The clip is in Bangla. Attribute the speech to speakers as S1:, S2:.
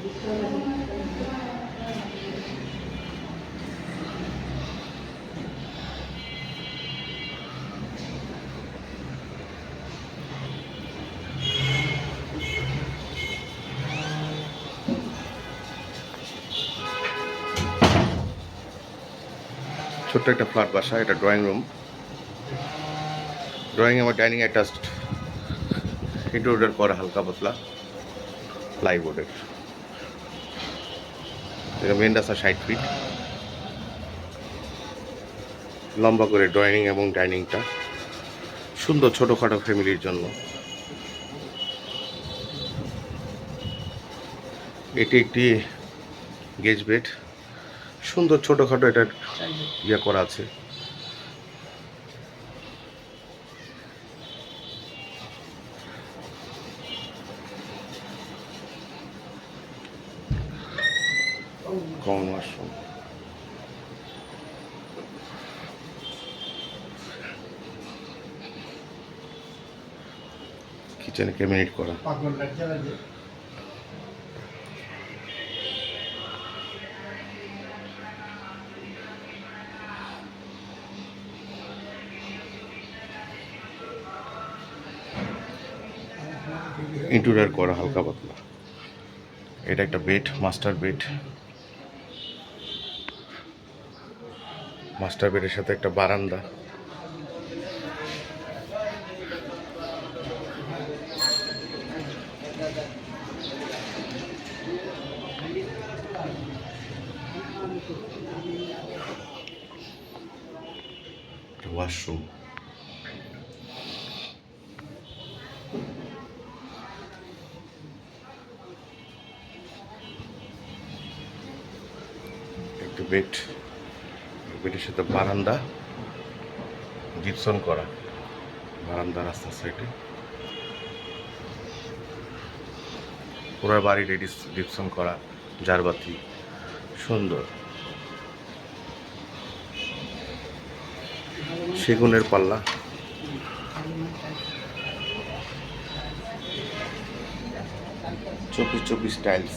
S1: ছোট্ট একটা ফ্ল্যাট বাসা, এটা ড্রয়িং রুম ড্রয়িং আমার ডাইনিং অ্যাটাচড ইন্টারোডার করা হালকা পাতলা প্লাইবোর্ডের এটা মেন রাস্তা ষাট ফিট লম্বা করে ড্রয়িং এবং ডাইনিংটা সুন্দর ছোটোখাটো ফ্যামিলির জন্য। এটি একটি গেজ বেড সুন্দর ছোটোখাটো এটা ইয়ে করা আছে। কমন ওয়াশরুম কিচেনে ক্যাবিনেট করা ইন্টুরিয়ার করা হালকা পাতলা। এটা একটা বেড মাস্টার বেড। মাস্টার বেডের সাথে একটা বারান্দা। ওয়াশরুম। একটা বেড। বেডের সাথে বারান্দা, জিপসন করা, বারান্দা রাস্তার সাইডে পুরো বাড়ি রেডি, জিপসন করা, জারবাতি, সুন্দর। সেগুনের পাল্লা। চব্বিশ চব্বিশ টাইলস